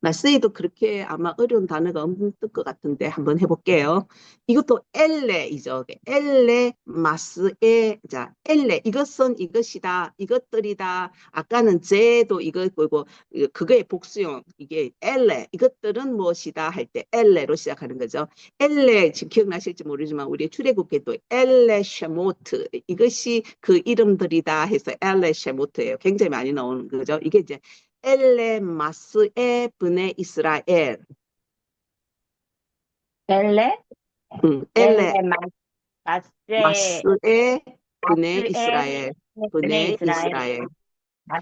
마스에도 그렇게 아마 어려운 단어가 없을 것 같은데 한번 해볼게요. 이것도 엘레이죠. 엘레 마스에 자 엘레 이것은 이것이다 이것들이다. 아까는 제도 이것이고 그거의 복수형 이게 엘레 이것들은 무엇이다 할 때 엘레로 시작하는 거죠. 엘레 지금 기억나실지 모르지만 우리 출애굽기도 엘레 쉐모트 이것이 그 이름들이다 해서 엘레 쉐모트예요. 굉장히 많이 나오는 거죠. 이게 이제 엘레 마스에 브네 이스라엘. 엘레? 음, 엘레 엘레 마- 마스에 마스에 이스라엘. 브네 이스라엘. 이스라엘.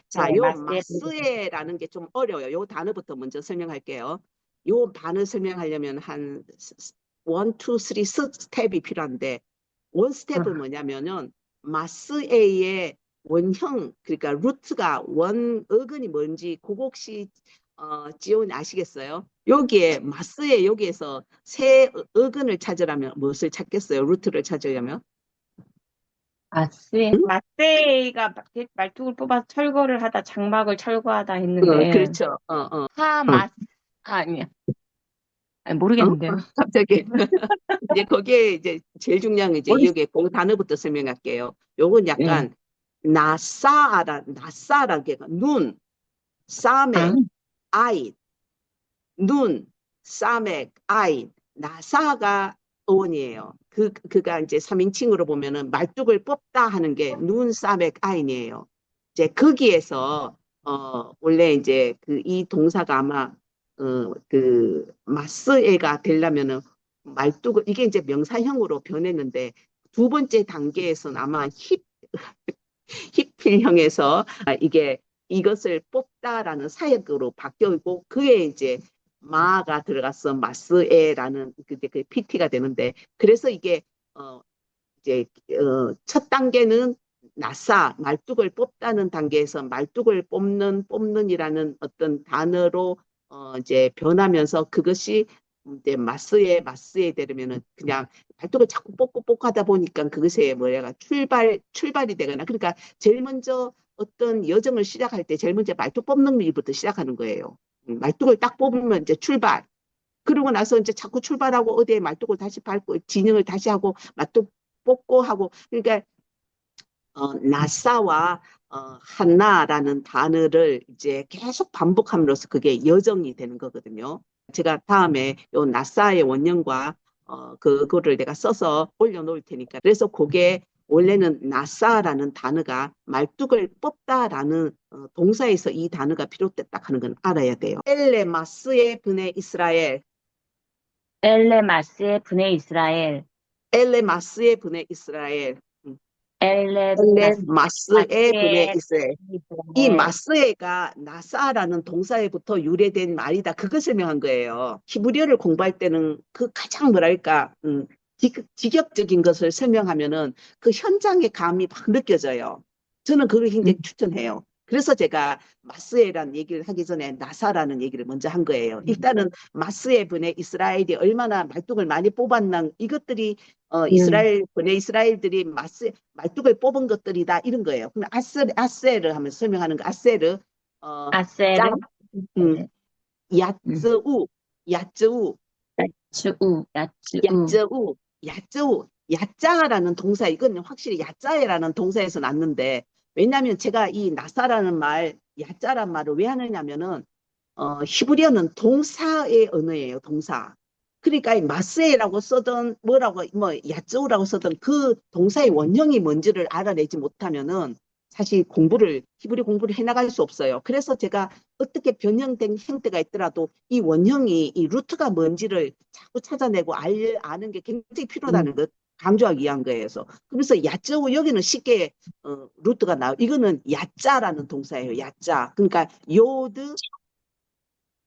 자, 요 마스에 마스에라는 게 좀 어려워요. 요 단어부터 먼저 설명할게요. 요 단어 설명하려면 한 원, 투, 쓰리 스텝이 필요한데 원 스텝은 음. 뭐냐면은 마스에의 원형 그러니까 루트가 원 어근이 뭔지 그거 혹시 어, 지온 아시겠어요? 여기에 마스에 여기에서 세 어- 어근을 찾으려면 무엇을 찾겠어요? 루트를 찾으려면? 마스에 마스에가 말- 말뚝을 뽑아서 철거를 하다 장막을 철거하다 어, 했는데 그렇죠. 어, 어. 하 마스 아니야. 아니, 모르겠는데요. 어? 갑자기 이제 거기에 이제 제일 중요한 게 이제 머리- 여기 그 단어부터 설명할게요. 요건 약간 나사라 나사라는 게 눈, 사맥, 아, 아인, 눈, 사맥, 아인, 나사가 어원이에요. 그 그가 이제 3인칭으로 보면은 말뚝을 뽑다 하는 게 눈, 사맥, 아인이에요. 이제 거기에서 어 원래 이제 그 이 동사가 아마 어그 마스에가 되려면은 말뚝을 이게 이제 명사형으로 변했는데 두 번째 단계에서는 아마 힙 힙필형에서 아, 이게 이것을 뽑다라는 사역으로 바뀌고 그에 이제 마가 들어가서 마스에라는 그게 그 PT가 되는데 그래서 이게 어 이제 어, 첫 단계는 나사 말뚝을 뽑다는 단계에서 말뚝을 뽑는 뽑는이라는 어떤 단어로 어 이제 변하면서 그것이 이제 마스에 마스에 되려면은 그냥 발톱을 자꾸 뽑고 뽑고 하다 보니까 그것에 뭐야가 출발 출발이 되거나 그러니까 제일 먼저 어떤 여정을 시작할 때 제일 먼저 말뚝 뽑는 일부터 시작하는 거예요. 음, 말뚝을 딱 뽑으면 이제 출발. 그러고 나서 이제 자꾸 출발하고 어디에 말뚝을 다시 밟고 진영을 다시 하고 말뚝 뽑고 하고 그러니까 어, 나사와 어, 한나라는 단어를 이제 계속 반복함으로써 그게 여정이 되는 거거든요. 제가 다음에 요 나사의 원형과 어, 그거를 내가 써서 올려놓을 테니까. 그래서 그게 원래는 나사라는 단어가 말뚝을 뽑다라는 어, 동사에서 이 단어가 비롯됐다 하는 건 알아야 돼요. 엘레마스의 분의 이스라엘, 엘레 마스에 분의 이스라엘. 엘레마스의 분의 이스라엘, 엘레 엘레마스의 분의 이스라엘. 이. 마스에가 나사라는 동사에부터 유래된 말이다. 그걸 설명한 거예요. 히브리어를 공부할 때는 그 가장 뭐랄까 음, 직, 직역적인 것을 설명하면은 그 현장의 감이 막 느껴져요. 저는 그걸 굉장히 음. 추천해요. 그래서 제가 마스에라는 얘기를 하기 전에 나사라는 얘기를 먼저 한 거예요. 일단은 마스에 분의 이스라엘이 얼마나 말뚝을 많이 뽑았나 이것들이 어, 이스라엘 분의 이스라엘들이 마스 말뚝을 뽑은 것들이다 이런 거예요. 그럼 아세 아세를 하면 설명하는 거 아세르 어, 아세르? 짱, 음, 야쯔우 야쯔우. 야츠우 야츠우. 야쯔우 야쯔우. 야짜라는 동사 이건 확실히 야짜라는 동사에서 났는데 왜냐하면 제가 이 나사라는 말 야짜란 말을 왜 하느냐면은 어, 히브리어는 동사의 언어예요 동사. 그러니까 이 마스에라고 써든 뭐라고 뭐 야쯔우라고 써든 그 동사의 원형이 뭔지를 알아내지 못하면은 사실 공부를 히브리 공부를 해나갈 수 없어요. 그래서 제가 어떻게 변형된 형태가 있더라도 이 원형이 이 루트가 뭔지를 자꾸 찾아내고 알, 아는 게 굉장히 필요하다는 것 강조하기 위한 거예요. 그래서 야쯔우 여기는 쉽게 어, 루트가 나와. 이거는 야짜라는 동사예요. 야짜. 그러니까 요드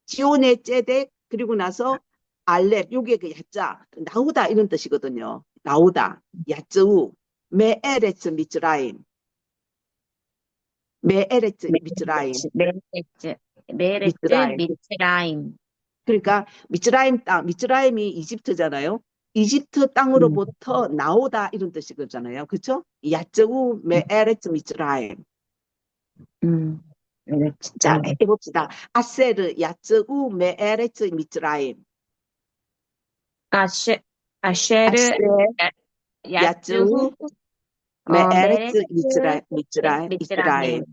지온의 째덱 그리고 나서 알렙 요게 그 야짜 나오다 이런 뜻이거든요. 나오다 야쯔우 메에레츠 미츠라임 메에레츠 미츠라임 메레츠 메레츠 미츠라임. 미츠라임 그러니까 미츠라임 땅 미츠라임이 이집트잖아요. 이집트 땅으로부터 나오다 이런 뜻이거든요. 그렇죠? 야쯔우 메 에레츠 미츠라임 음 네, 자, 진짜. 해봅시다. 아세르 야츠우 메 에레츠 미츠라임. 아쉐, 아쉐르, 아세 메에레츠 메레츠, 미츠라임 미츠라임 미츠라임. 미츠라임.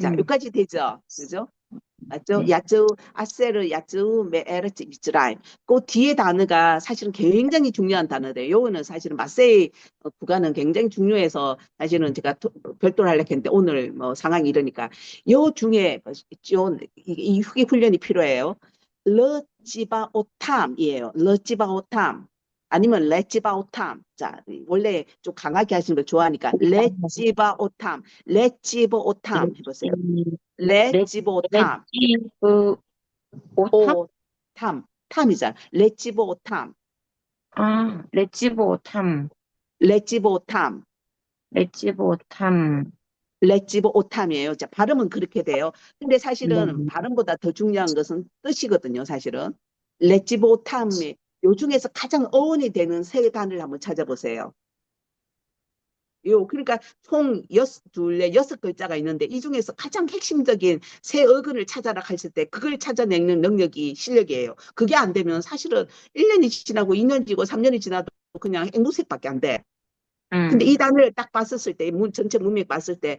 자, 음. 여기까지 되죠? 그죠? 맞죠? 네. 야쯔 아세르 야쯔 메에르츠 미츠라임. 그 뒤에 단어가 사실은 굉장히 중요한 단어래요. 요거는 사실은 마세이 어, 구간은 굉장히 중요해서 사실은 제가 토- 별도로 하려고 했는데 오늘 뭐 상황이 이러니까 요 중에 요, 이, 이 후기 훈련이 필요해요. 러지바 오탐이에요. 러지바 오탐. 아니면 레지바 오탐. 자, 원래 좀 강하게 하시는 걸 좋아하니까 레지바 오탐. 레지바 오탐 해 보세요. 음, 레지바 오탐. 탐이잖아. 레지바 오탐. 아, 레지브 오탐. 레지바 오탐. 레지브 오탐. 레지바 오탐이에요. 자, 발음은 그렇게 돼요. 근데 사실은 네. 발음보다 더 중요한 것은 뜻이거든요, 사실은. 레지바 오탐이 요 중에서 가장 어원이 되는 세 단을 한번 찾아보세요. 요, 그러니까 총 여섯, 둘에 여섯 글자가 있는데 이 중에서 가장 핵심적인 세 어근을 찾아라 했을 때 그걸 찾아내는 능력이 실력이에요. 그게 안 되면 사실은 1년이 지나고 2년 지고 3년이 지나도 그냥 앵무새밖에 안 돼. 음, 근데 이 단어를 딱 봤었을 때, 문, 전체 문맥 봤을 때,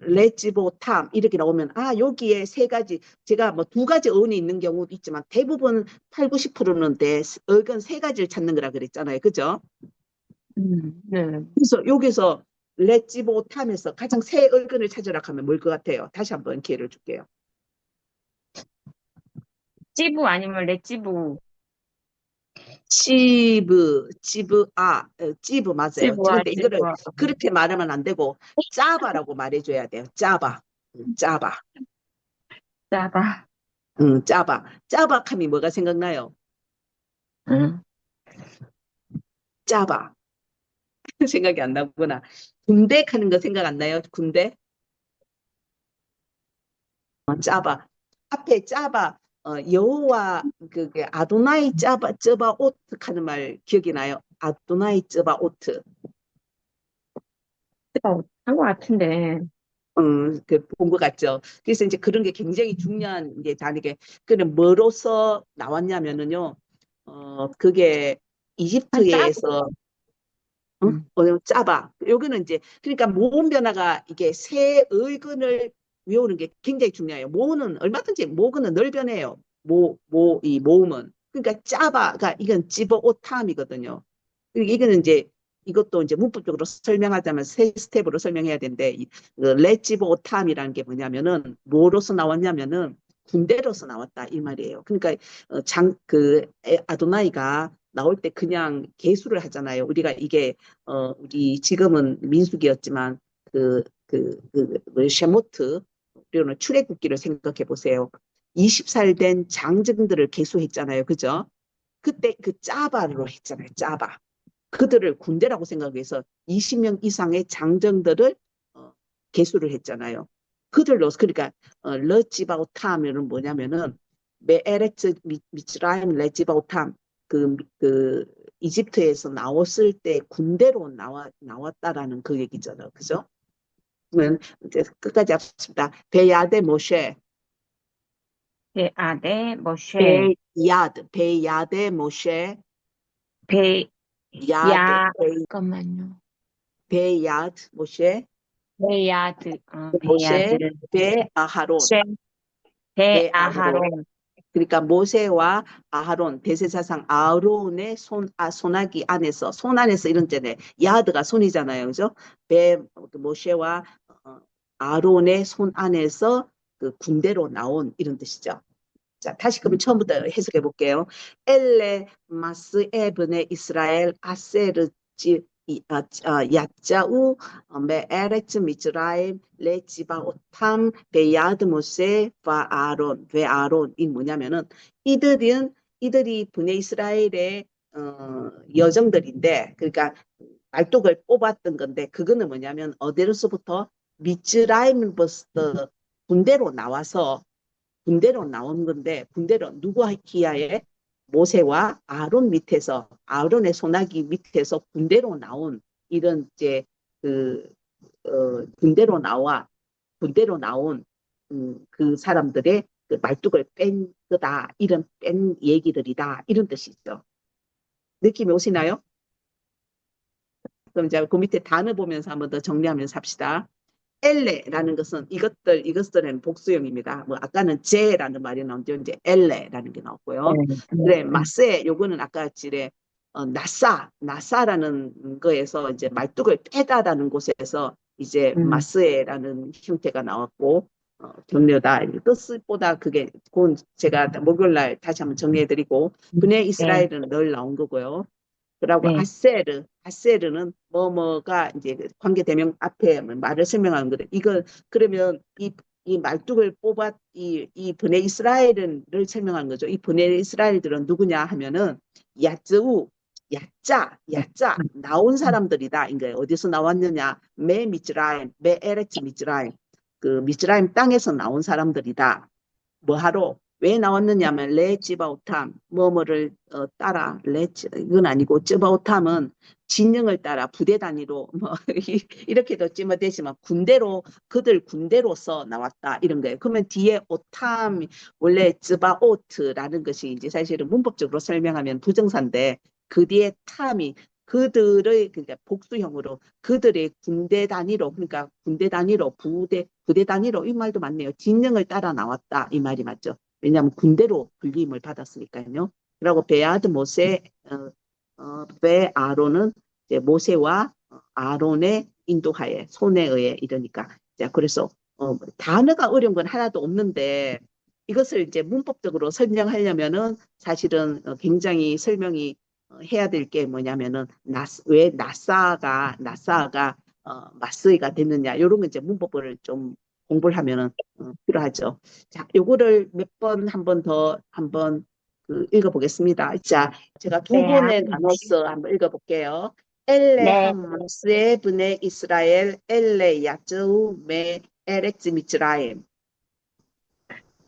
레지보 탐 이렇게 나오면, 아, 여기에 세 가지, 제가 뭐 두 가지 어원이 있는 경우도 있지만 대부분 8, 90%는 데 어근 세 가지를 찾는 거라 그랬잖아요. 그죠? 음, 네. 그래서 여기서 레지보 탐에서 가장 새 어근을 찾으라 하면 뭘 것 같아요? 다시 한번 기회를 줄게요. 찌부 아니면 레지부. 치브, 치브, 아, 어, 치브 맞아요. 찌부아, 근데 이거를 찌부아. 그렇게 말하면 안 되고, 짜바라고 말해줘야 돼요. 짜바. 음, 짜바. 짜바. 응, 짜바. 짜박함이 뭐가 생각나요? 응. 짜바. 생각이 안 나구나. 군대 하는 거 생각 안 나요? 군대? 어, 짜바. 앞에 짜바, 어, 여호와, 그게 아도나이 짜바, 쩌바 오트 하는 말 기억이 나요? 아도나이 쩌바 오트. 한것 같은데. 음, 그, 본 것 같죠. 그래서 이제 그런 게 굉장히 중요한 게 다르게, 그는 뭐로서 나왔냐면은요, 어, 그게 이집트에서, 어? 음. 어, 짜봐. 여기는 이제, 그러니까 모음 변화가 이게 새 의근을 외우는 게 굉장히 중요해요. 모는 얼마든지, 모근은 늘 변해요. 모, 모, 이 모음은. 그러니까 짜바가, 이건 집어 오탐이거든요. 그리고 이거는 이제, 이것도 이제 문법적으로 설명하자면 세 스텝으로 설명해야 되는데, 이그 오탐이라는 게 뭐냐면은 뭐로서 나왔냐면은 군대로서 나왔다 이 말이에요. 그러니까 어, 장그 아도나이가 나올 때 그냥 개수를 하잖아요. 우리가 이게 어 우리 지금은 민수기였지만 그그 그, 그 쉐모트 우리는 출애굽기를 생각해 보세요. 20살 된 장정들을 개수했잖아요. 그죠? 그때 그 짜바로 했잖아요. 짜바. 그들을 군대라고 생각해서 20명 이상의 장정들을 어, 개수를 했잖아요. 그들로 그러니까 어, 러지바오탐은 뭐냐면은 미- 미츠라임 레지바오탐 그, 그 이집트에서 나왔을 때 군대로 나와 나왔다라는 그 얘기잖아요. 그죠? 끝까지 합시다. 베야데 모셰 베아데 모쉐. 베야드 베야데 모셰 베, 야드 야. 베- 잠깐만요. 베야드 모셰 베야드. 어, 모셰. 베아하론 쉐. 베아하론. 그러니까 모세와 아하론 대제사장 아론의 손 아, 손아귀 안에서 손 안에서 이런 때네 야드가 손이잖아요, 그죠? 베 모세와 어, 아론의 손 안에서 그 군대로 나온 이런 뜻이죠. 자, 다시 그럼 처음부터 해석해 볼게요. 엘레 마스 에브네 이스라엘 아세르지 야짜우 어, 메에레츠 미즈라임 레지바 오탐 베야드 모세 바 아론 베 아론이 뭐냐면은 이들은 이들이 분의 이스라엘의 어, 여정들인데 그러니까 말뚝을 뽑았던 건데 그거는 뭐냐면 어디로서부터? 미즈라임부터 군대로 나와서 군대로 나온 건데 군대로 누구 기하에 모세와 아론 밑에서 아론의 손아귀 밑에서 군대로 나온 이런 이제 그 어, 군대로 나와 군대로 나온 음, 그 사람들의 그 말뚝을 뺀 거다. 이런 뺀 얘기들이다. 이런 뜻이죠. 느낌이 오시나요? 그럼 이제 그 밑에 단어 보면서 한번 더 정리하면서 합시다. 엘레라는 것은 이것들, 이것들은 복수형입니다. 뭐, 아까는 제라는 말이 나오는데, 이제 엘레라는 게 나왔고요. 그래, 마세, 요거는 아까 지레, 어, 나사, 나사라는 거에서 이제 말뚝을 빼다라는 곳에서 이제 음. 마스에라는 형태가 나왔고, 어, 격려다. 뜻보다 그게, 그건 제가 목요일 날 다시 한번 정리해드리고, 분의 이스라엘은 늘 나온 거고요. 그리고 네. 아세르, 아세르는 뭐뭐가 이제 그 관계 대명 앞에 말을 설명하는 거예요. 이거 그러면 이, 이 말뚝을 뽑아 이, 이 분의 이스라엘을 설명하는 거죠. 이 분의 이스라엘들은 누구냐 하면은 야즈우, 야짜, 야짜 나온 사람들이다. 인 거예요. 어디서 나왔느냐? 메 미즈라임, 메 에레츠 미즈라임. 그 미즈라임 땅에서 나온 사람들이다. 뭐하러? 왜 나왔느냐면 레 지바오탐 뭐뭐를 어, 따라 레 지- 이건 아니고 지바오탐은 진영을 따라 부대 단위로 뭐 이- 이렇게도 찜어대지만 군대로 그들 군대로서 나왔다 이런 거예요. 그러면 뒤에 오탐 원래 즈바오트라는 것이 이제 사실은 문법적으로 설명하면 부정사인데 그 뒤에 탐이 그들의 그러니까 복수형으로 그들의 군대 단위로 그러니까 군대 단위로 부대 부대 단위로 이 말도 맞네요. 진영을 따라 나왔다 이 말이 맞죠. 왜냐하면 군대로 불림을 받았으니까요. 그리고 베아드 모세 어, 어, 베 아론은 이제 모세와 어, 아론의 인도하에 손에 의해 이러니까 자 그래서 어, 단어가 어려운 건 하나도 없는데 이것을 이제 문법적으로 설명하려면은 사실은 어, 굉장히 설명이 어, 해야 될 게 뭐냐면은 나, 왜 나사가 나사가 어, 마스이가 됐느냐 이런 거 이제 문법을 좀 공부를 하면은 어, 필요하죠. 자, 요거를 몇 번 한 번 더 한번 그 읽어보겠습니다. 자, 제가 두 네, 번에. 나눠서 한번 읽어볼게요. 엘레 네. 함마스의 분의 이스라엘 엘레 야즈우 메 에렉즈 미츠라임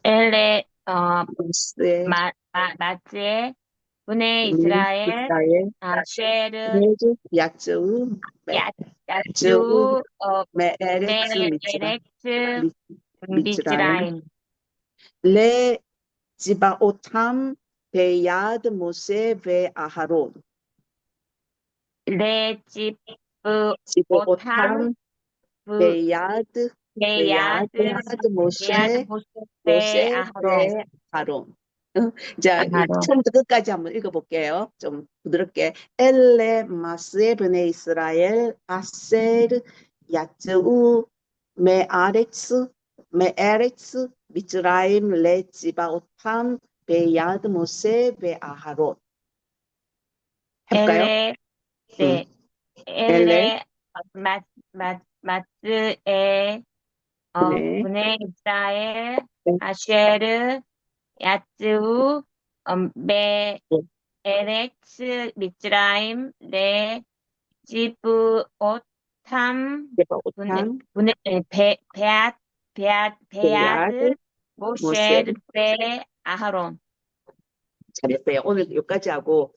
엘레 어 마스의 마, 마, 마츠의 분의 분의 이스라엘 이스라엘 아 쉐르 에렉즈 야즈우 메야 야주 어메 에렉즈 미츠라임 메렉츠 미즈라임 레 지바오탐 베야드 모세 베 아하론. 레집 지바오탐 부 베야드 베야드 베야드 모세 베야드 모세 모세 아하론. 베 아론. 어, 자. 처음부터 끝까지 한번 읽어볼게요. 좀 부드럽게 엘레 마스에 베네 이스라엘 아셀 야츠우 메 아렉스 메 에렉스 미즈라임 레 지바오탐 베야드 모세 베 해볼까요? 엘레 네 엘레. 엘레 마츠의 어 네. 분의 이스라엘 네. 아쉐르 야츠우 음, 메 네. 에렉스 미츠라임 레 지브 오탐 지바오탐 분의 에, 베 베앗 베앗 베아드 베야드 모셰. 베 아하론 잘했어요. 오늘 여기까지 하고